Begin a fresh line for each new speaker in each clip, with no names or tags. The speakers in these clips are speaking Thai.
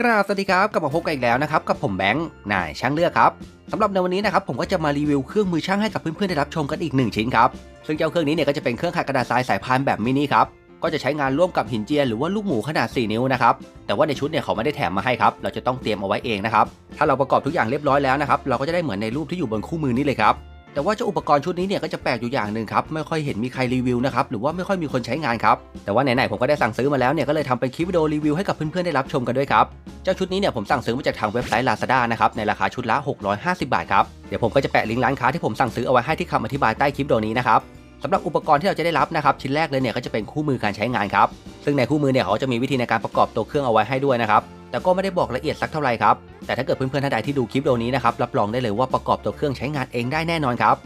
กราบสวัสดีครับกลับมาพบกันอีกแล้วนะครับกับผมแบงค์นายช่างเลือกครับสำหรับในวันนี้นะครับผมก็จะมารีวิวเครื่องมือช่างให้กับเพื่อนๆได้รับชมกันอีกหนึ่งชิ้นครับซึ่งเจ้าเครื่องนี้เนี่ยก็จะเป็นเครื่องขัดกระดาษทรายสายพานแบบมินิครับก็จะใช้งานร่วมกับหินเจียนหรือว่าลูกหมูขนาด 4 นิ้วนะครับแต่ว่าในชุดเนี่ยเขาไม่ได้แถมมาให้ครับเราจะต้องเตรียมเอาไว้เองนะครับถ้าเราประกอบทุกอย่างเรียบร้อยแล้วนะครับเราก็จะได้เหมือนในรูปที่อยู่บนคู่มือนี้เลยครับ แต่ว่าเจ้าอุปกรณ์ชุดนี้เนี่ยก็จะแปลกอยู่อย่างหนึ่งครับไม่ค่อยเห็นมีใครรีวิวนะครับหรือว่าไม่ค่อยมีคนใช้งานครับแต่ว่าไหนๆผมก็ได้สั่งซื้อมาแล้วเนี่ยก็เลยทำเป็นคลิปวิดีโอรีวิวให้กับเพื่อนๆได้รับชมกันด้วยครับเจ้าชุดนี้เนี่ยผมสั่งซื้อมาจากทางเว็บไซต์ Lazada นะครับในราคาชุดละ 650 บาทครับเดี๋ยวผมก็จะแปะลิงก์ร้านค้าที่ผมสั่งซื้อเอาไว้ให้ที่คำอธิบายใต้คลิปวิดีโอนี้นะครับสำหรับอุปกรณ์ที่เราจะได้รับนะครับชิ้นแรกเลยเนี่ยก็จะเป็นคู่มือการใช้งานครับซึ่งในคู่มือเนี่ยเขาจะมีวิธีในการประกอบตัวเครื่องเอาไว้ให้ด้วยนะครับ แต่ก็ไม่ได้บอกละเอียดสักเท่าไหร่ครับ แต่ถ้าเกิดเพื่อนๆท่านใดที่ดูคลิปวิดีโอนี้นะครับ รับรองได้เลยว่าประกอบตัวเครื่องใช้งานเองได้แน่นอนครับ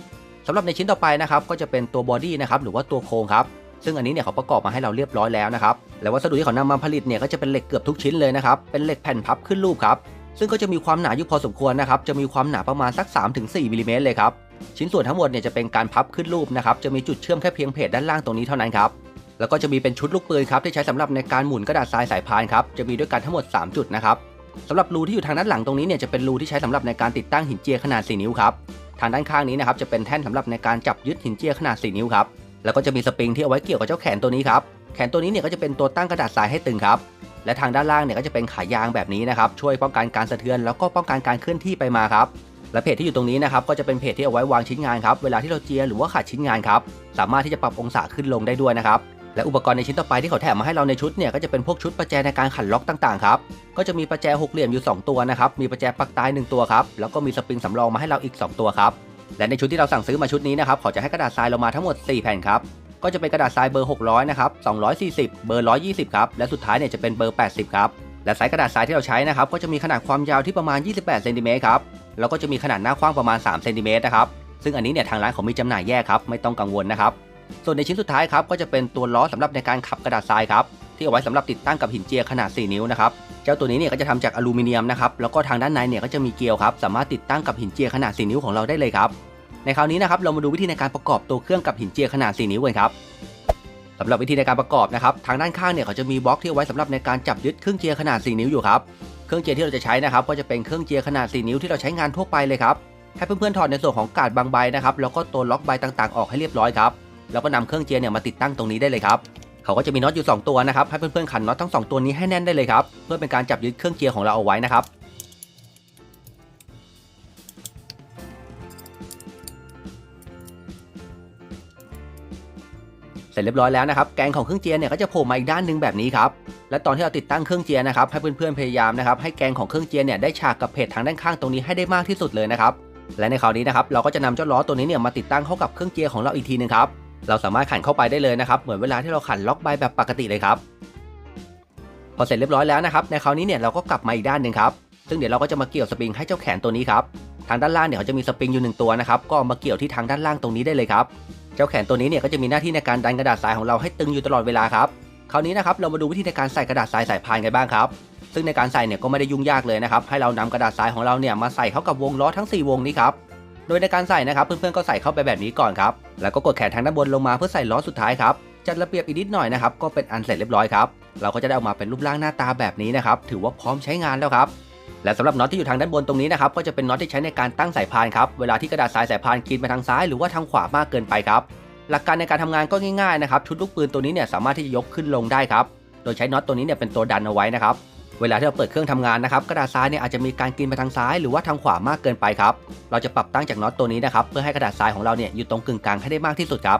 สำหรับในชิ้นต่อไปนะครับก็จะเป็นตัวบอดี้นะครับหรือว่าตัวโครงครับซึ่งอันนี้เนี่ยเขาประกอบมาให้เราเรียบร้อยแล้วนะครับ และวัสดุที่เขานำมาผลิตเนี่ยก็จะเป็นเหล็กเกือบทุกชิ้นเลยนะครับ เป็นเหล็กแผ่นพับขึ้นรูปครับ ซึ่งก็จะมีความหนาอยู่พอสมควรนะครับ จะมีความหนาประมาณสัก 3-4มิลลิเมตรเลยครับ ชิ้นส่วนทั้งหมดเนี่ยจะเป็นการพับขึ้นรูปนะครับ จะมีจุดเชื่อมแค่เพียงเพจด้านล่างตรงนี้เท่านั้นครับ แล้วก็จะมีเป็นชุดลูกปืนครับที่ใช้สำหรับในการหมุนกระดาษทรายสายพานครับจะมีด้วยกันทั้งหมด 3 จุดนะครับสำหรับรูที่อยู่ทางด้านหลังตรงนี้เนี่ยจะเป็นรูที่ใช้สำหรับในการติดตั้งหินเจียขนาด 4 นิ้วครับทางด้านข้างนี้นะครับจะเป็นแท่นสำหรับในการจับยึดหินเจียขนาด 4 นิ้วครับแล้วก็จะมีสปริงที่เอาไว้เกี่ยวกับเจ้าแขนตัวนี้ครับแขนตัวนี้เนี่ยก็จะเป็นตัวตั้งกระดาษทรายให้ตึงครับและทางด้านล่างเนี่ยก็จะเป็นขายางแบบนี้นะครับช่วยป้องกันการสะเทือนแล้วก็ป้องกันการเคลื่อนที่ไปมาครับและเพจที่อยู่ตรงนี้นะครับก็จะเป็นเพจที่เอาไว้วางชิ้นงานครับเวลาที่เราเจียหรือว่าขัดชิ้นงานครับสามารถที่จะปรับองศาขึ้นลงได้ด้วยนะครับ และอุปกรณ์ในชิ้นต่อไปที่เขาแถมมาให้เราในชุดเนี่ยก็จะเป็นพวกชุดประแจในการขันล็อกต่างๆครับก็จะมีประแจหกเหลี่ยมอยู่ 2 ตัวนะครับมีประแจปักตาย 1 ตัวครับแล้วก็มีสปริงสำรองมาให้เราอีก 2 ตัวครับและในชุดที่เราสั่งซื้อมาชุดนี้นะครับเขาจะให้กระดาษทรายเรามาทั้งหมด 4 แผ่นครับก็จะเป็นกระดาษทรายเบอร์ 600 นะครับ 240 เบอร์ 120 ครับ และสุดท้ายเนี่ยจะเป็นเบอร์ 80 ครับ และไซส์กระดาษทรายที่เราใช้นะครับ ก็จะมีขนาดความยาวที่ประมาณ 28 เซนติเมตรครับ แล้วก็จะมีขนาดหน้ากว้างประมาณ 3 เซนติเมตรนะครับ ซึ่งอันนี้เนี่ยทางร้านเขามีจำหน่ายแยกครับ ไม่ต้องกังวลนะครับ ส่วนในชิ้นสุดท้ายครับก็จะเป็นตัวล้อสำหรับในการขับกระดาษทรายครับที่เอาไว้สำหรับติดตั้งกับหินเจียขนาด 4 นิ้วนะครับเจ้าตัวนี้เนี่ยก็จะทำจากอลูมิเนียมนะครับแล้วก็ทางด้านในเนี่ยก็จะมีเกลียวครับสามารถติดตั้งกับหินเจียขนาด 4 นิ้วของเราได้เลยครับในคราวนี้นะครับเรามาดูวิธีในการประกอบตัวเครื่องกับหินเจียขนาด 4 นิ้วกันครับสำหรับวิธีในการประกอบนะครับทางด้านข้างเนี่ยเขาจะมีบล็อกที่เอาไว้สำหรับในการจับยึดเครื่องเจียขนาด 4 นิ้วอยู่ครับเครื่องเจียที่เราจะใช้นะครับก็จะเป็นเครื่องเจียขนาด 4 นิ้วที่เราใช้งานทั่วไปเลยครับให้เพื่อนๆถอดในส่วนของกาดบางใบนะครับแล้วก็ตัวล็อกใบต่างๆ ออกให้เรียบร้อยครับ แล้วก็นำเครื่องเจียเนี่ยมาติดตั้งตรงนี้ได้เลยครับเขาก็จะมีน็อตอยู่ 2 ตัวนะครับให้เพื่อนๆขันน็อตทั้ง 2 ตัวนี้ให้แน่นได้เลยครับเพื่อเป็นการจับยึดเครื่องเจียของเราเอาไว้นะครับเสร็จเรียบร้อยแล้วนะครับแกนของเครื่องเจียเนี่ยก็จะโผล่มาอีกด้านหนึ่งแบบนี้ครับและตอนที่เราติดตั้งเครื่องเจียนะครับให้เพื่อนๆพยายามนะครับให้แกนของเครื่องเจียเนี่ยได้ฉากกับเพจทางด้านข้างตรงนี้ให้ได้มากที่สุดเลยนะครับและในคราวนี้นะครับเราก็จะนำเจ้าล้อตัวนี้เนี่ยมาติดตั้งเข้ากับเครื่องเจียของเราอีกทีนึงครับ เราสามารถขันเข้าไปได้เลยนะครับ เหมือนเวลาที่เราขันล็อกใบแบบปกติเลยครับ พอเสร็จเรียบร้อยแล้วนะครับ ในคราวนี้เนี่ยเราก็กลับมาอีกด้านหนึ่งครับ ซึ่งเดี๋ยวเราก็จะมาเกี่ยวสปริงให้เจ้าแขนตัวนี้ครับ ทางด้านล่างเนี่ยเขาจะมีสปริงอยู่หนึ่งตัวนะครับ ก็มาเกี่ยวที่ทางด้านล่างตรงนี้ได้เลยครับ เจ้าแขนตัวนี้เนี่ยก็จะมีหน้าที่ในการดันกระดาษทรายของเราให้ตึงอยู่ตลอดเวลาครับ คราวนี้นะครับเรามาดูวิธีในการใส่กระดาษทรายสายพานกันบ้างครับ ซึ่งในการใส่เนี่ยก็ไม่ได้ยุ่งยากเลยนะครับ ให้เรานำกระดาษทรายของเราเนี่ยมาใส่เข้ากับวงล้อทั้ง 4 วงนี้ครับ โดยในการใส่นะครับเพื่อนๆก็ใส่เข้าไปแบบนี้ก่อนครับแล้วก็กดแขนทางด้านบนลงมาเพื่อใส่ล้อสุดท้ายครับจัดระเบียบอีกนิดหน่อยนะครับก็เป็นอันเสร็จเรียบร้อยครับเราก็จะได้ออกมาเป็นรูปร่างหน้าตาแบบนี้นะครับถือว่าพร้อมใช้งานแล้วครับและสำหรับน็อตที่อยู่ทางด้านบนตรงนี้นะครับก็จะเป็นน็อตที่ใช้ในการตั้งสายพานครับเวลาที่กระดาษทรายสายพานกินไปทางซ้ายหรือว่าทางขวามากเกินไปครับหลักการในการทำงานก็ง่ายๆนะครับชุดลูกปืนตัวนี้เนี่ยสามารถที่จะยกขึ้นลงได้ครับโดยใช้น็อตตัวนี้เนี่ยเป็นตัวดันเอาไว้นะครับ เวลาที่เราเปิดเครื่องทำงานนะครับกระดาษทรายเนี่ยอาจจะมีการกินไปทางซ้ายหรือว่าทางขวามากเกินไปครับเราจะปรับตั้งจากน็อตตัวนี้นะครับเพื่อให้กระดาษทรายของเราเนี่ยอยู่ตรงกึ่งกลางให้ได้มากที่สุดครับ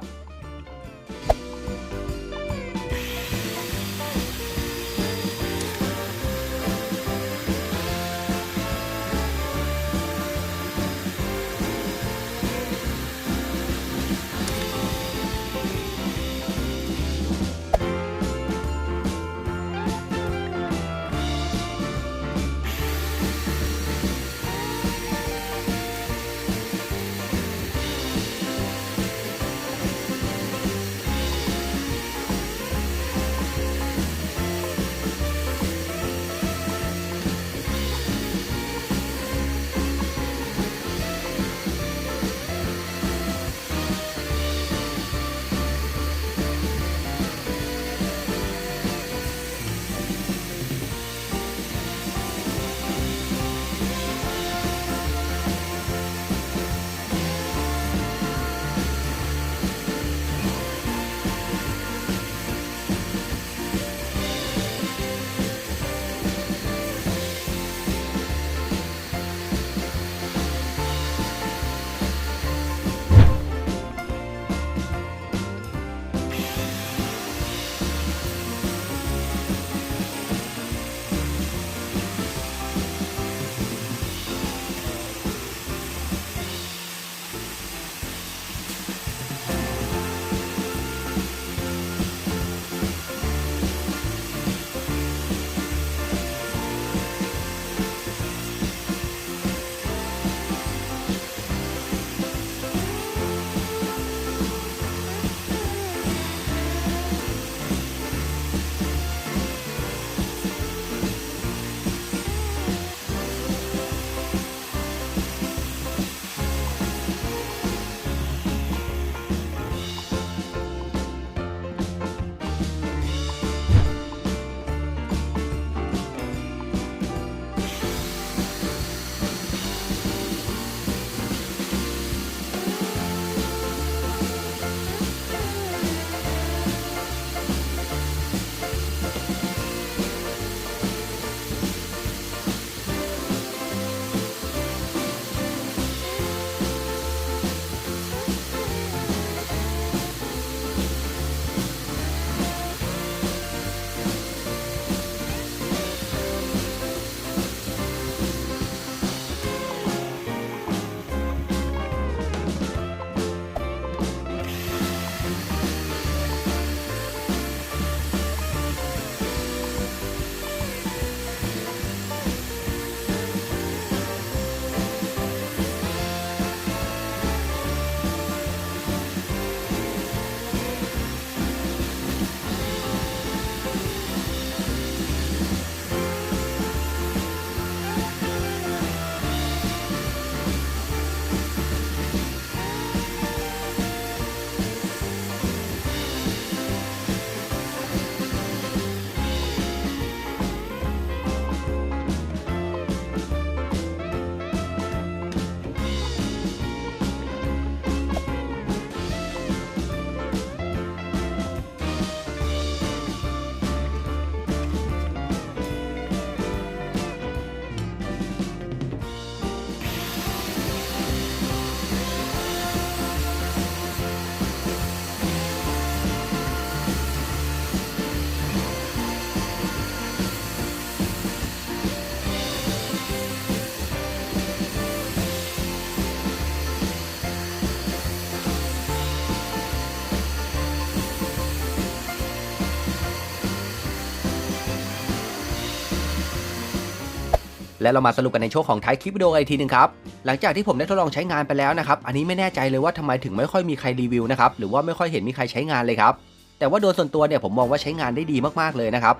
และเรามาสรุปกันในช่วงของท้ายคลิปวิดีโออีกทีหนึงครับ หลังจากที่ผมได้ทดลองใช้งานไปแล้วนะครับ อันนี้ไม่แน่ใจเลยว่าทำไมถึงไม่ค่อยมีใครรีวิวนะครับ หรือว่าไม่ค่อยเห็นมีใครใช้งานเลยครับ แต่ว่าโดยส่วนตัวเนี่ยผมมองว่าใช้งานได้ดีมากๆเลยนะครับ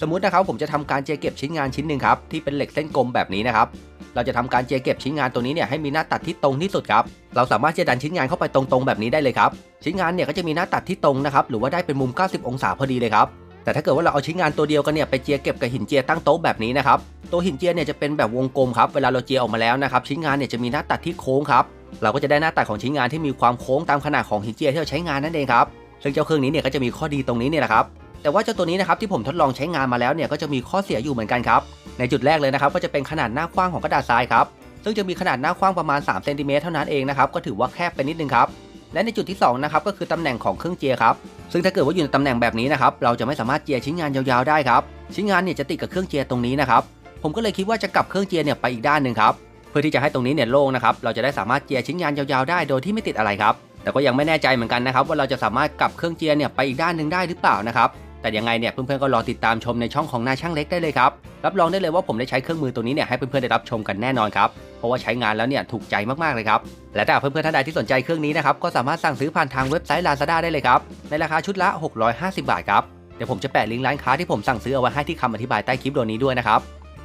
สมมุตินะครับผมจะทำการเจียเก็บชิ้นงานชิ้นหนึ่งครับที่เป็นเหล็กเส้นกลมแบบนี้นะครับ เราจะทำการเจียเก็บชิ้นงานตัวนี้เนี่ยให้มีหน้าตัดที่ตรงที่สุดครับ เราสามารถจะดันชิ้นงานเข้าไปตรงๆแบบนี้ได้เลยครับ ชิ้นงานเนี่ยก็จะมีหน้าตัดที่ตรงนะครับ หรือว่าได้เป็นมุม 90 องศาพอดีเลยครับ แต่ถ้าเกิดว่าเราเอาชิ้นงานตัวเดียวกันเนี่ยไปเจียเก็บกับหินเจียตั้งโต๊ะแบบนี้นะครับตัวหินเจียเนี่ยจะเป็นแบบวงกลมครับเวลาเราเจียออกมาแล้วนะครับชิ้นงานเนี่ยจะมีหน้าตัดที่โค้งครับเราก็จะได้หน้าตัดของชิ้นงานที่มีความโค้งตามขนาดของหินเจียที่เราใช้งานนั่นเองครับซึ่งเจ้าเครื่องนี้เนี่ยก็จะมีข้อดีตรงนี้เนี่ยแหละครับแต่ว่าเจ้าตัวนี้นะครับที่ผมทดลองใช้งานมาแล้วเนี่ยก็จะมีข้อเสียอยู่เหมือนกันครับในจุดแรกเลยนะครับก็จะเป็นขนาดหน้ากว้างของกระดาษทรายครับซึ่งจะมีขนาดหน้ากว้างประมาณ3เซนติเมตรเท่านั้นเองนะครับก็ถือว่าแคบไปนิดนึงครับ และในจุดที่2นะครับก็คือตำแหน่งของเครื่องเจียครับซึ่งถ้าเกิดว่าอยู่ในตำแหน่งแบบนี้นะครับเราจะไม่สามารถเจียชิ้นงานยาวๆได้ครับชิ้นงานเนี่ยจะติดกับเครื่องเจียตรงนี้นะครับผมก็เลยคิดว่าจะกลับเครื่องเจียเนี่ยไปอีกด้านหนึ่งครับเพื่อที่จะให้ตรงนี้เนี่ยโล่งนะครับเราจะได้สามารถเจียชิ้นงานยาวๆได้โดยที่ไม่ติดอะไรครับแต่ก็ยังไม่แน่ใจเหมือนกันนะครับว่าเราจะสามารถกลับเครื่องเจียเนี่ยไปอีกด้านหนึ่งได้หรือเปล่านะครับแต่ยังไงเนี่ยเพื่อนๆก็รอติดตามชมในช่องของนายช่างเล็กได้เลยครับรับรองได้เลยว่าผมได้ใช้เครื่องมือตัวนี้เนี่ยให้เพื่อนๆได้รับชมกันแน่นอนครับ เพราะว่าใช้งานแล้วเนี่ยถูกใจมากๆเลยครับ และถ้าเพื่อนๆท่านใดที่สนใจเครื่องนี้นะครับก็สามารถสั่งซื้อผ่านทางเว็บไซต์ Lazada ได้เลยครับในราคาชุดละ 650 บาทครับเดี๋ยวผมจะแปะลิงก์ร้านค้าที่ผมสั่งซื้อเอาไว้ให้ที่คำอธิบายใต้คลิปวิดีโอนี้ด้วยนะครับ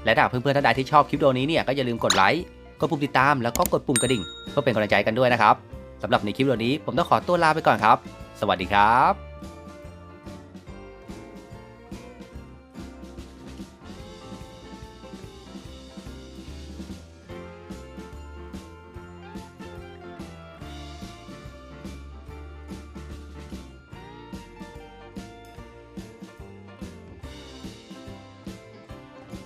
และถ้าเพื่อนๆท่านใดที่ชอบคลิปวิดีโอนี้เนี่ยก็อย่าลืมกดไลค์กดปุ่มติดตามแล้วก็กดปุ่มกระดิ่งเพื่อเป็นกำลังใจกันด้วยนะครับสำหรับในคลิปวิดีโอนี้ผมต้องขอตัวลาไปก่อนครับ สวัสดีครับ